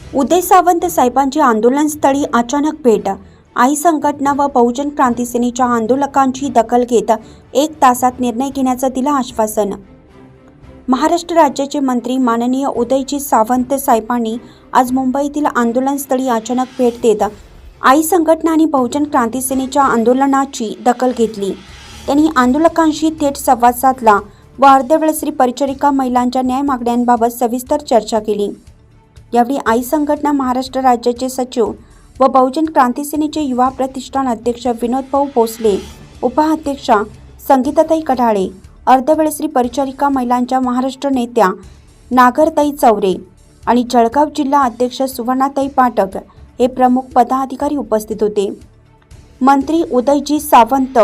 उदय सावंत साहेबांची आंदोलनस्थळी अचानक भेट. आई संघटना व बहुजन क्रांती सेनेच्या आंदोलकांची दखल घेत एक तासात निर्णय घेण्याचं दिलं आश्वासन. महाराष्ट्र राज्याचे मंत्री माननीय उदयजी सावंत साहेबांनी आज मुंबईतील आंदोलनस्थळी अचानक भेट देत आई संघटना आणि बहुजन क्रांती सेनेच्या आंदोलनाची दखल घेतली. त्यांनी आंदोलकांशी थेट संवाद साधला व अर्धवेळ स्त्री परिचारिका महिलांच्या न्याय मागण्यांबाबत सविस्तर चर्चा केली. यावेळी आई संघटना महाराष्ट्र राज्याचे सचिव व बहुजन क्रांती सेनेचे युवा प्रतिष्ठान अध्यक्ष विनोद भाऊ भोसले उपाध्यक्षा संगीताताई कढाळे अर्धवेळश्री परिचारिका महिलांच्या महाराष्ट्र नेत्या नागरताई चौरे आणि जळगाव जिल्हा अध्यक्ष सुवर्णाताई पाठक हे प्रमुख पदाधिकारी उपस्थित होते. मंत्री उदयजी सावंत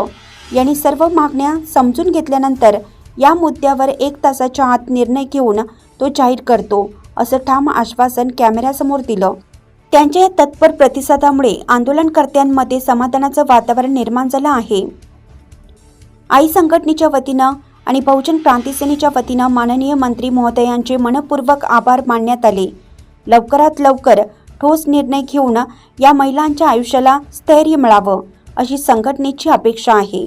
यांनी सर्व मागण्या समजून घेतल्यानंतर या मुद्द्यावर एक तासाच्या आत निर्णय घेऊन तो जाहीर करतो. असं ठाम आश्वासन कॅमेऱ्यासमोर दिलं. त्यांच्या या तत्पर प्रतिसादामुळे आंदोलनकर्त्यांमध्ये समाधानाचं वातावरण निर्माण झालं आहे. आई संघटनेच्या वतीनं आणि बहुजन क्रांती सेनेच्या वतीनं माननीय मंत्री महोदयांचे मनपूर्वक आभार मानण्यात आले. लवकरात लवकर ठोस निर्णय घेऊन या महिलांच्या आयुष्याला स्थैर्य मिळावं अशी संघटनेची अपेक्षा आहे.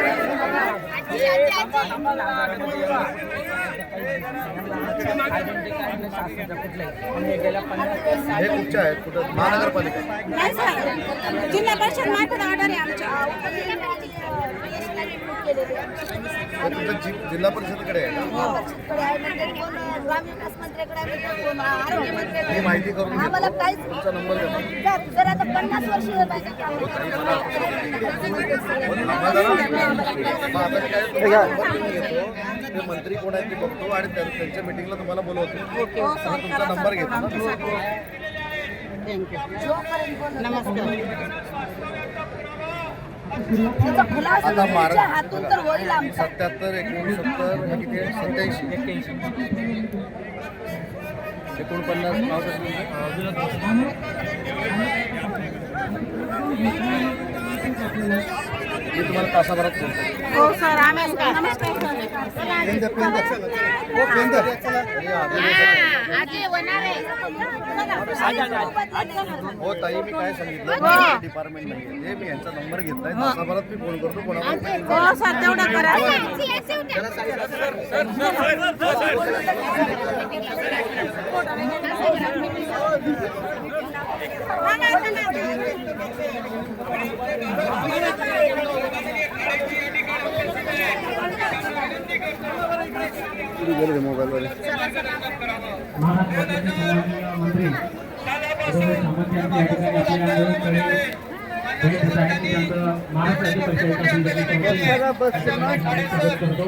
हे कुठच्या आहेत? कुठं? महानगरपालिका. नाही सर. जिल्हा परिषद मार्फत ऑर्डर आहे आमच्या. हे तुमचं जि जिल्हा परिषदेकडे आहे ना? ही माहिती करून घेतो. आम्हाला काहीच तुमचा नंबर द्या जर जर आता पन्नास वर्ष पाहिजे मग आता काय तुमचा नंबर घेऊन घेतो. ते मंत्री कोण आहेत ते बघतो आणि त्या- त्यांच्या मिटिंगला तुम्हाला बोलवतो. आणि तुमचा नंबर घेतो ना? त्याचा खुलासा आता तुमच्या होईल आमचा सत्याहत्तर एकोणसत्तर किती सत्याऐंशी एकोणपन्नास नाव कसं तुमचं? मी तुम्हाला तासाभरात बोलतो. हो सर. आम्ही नमस्कार पेन द्या, पेन द्या. हो, पेन द्या. हो ताई मी काय सांगितलं? डिपार्टमेंट नाही ते मी यांचा नंबर घेतलाय. तासाभरात मी फोन करतो. कोणाला हो सर. तेवढं करा महाराष्ट्राचे सन्माननीय मंत्री उदय सामंत यांची या ठिकाणी आपल्या आंदोलनकडे भेट देत आहेत. मी त्यांचं महाराष्ट्र परिषदेच्या संदर्भात स्वागत करतो.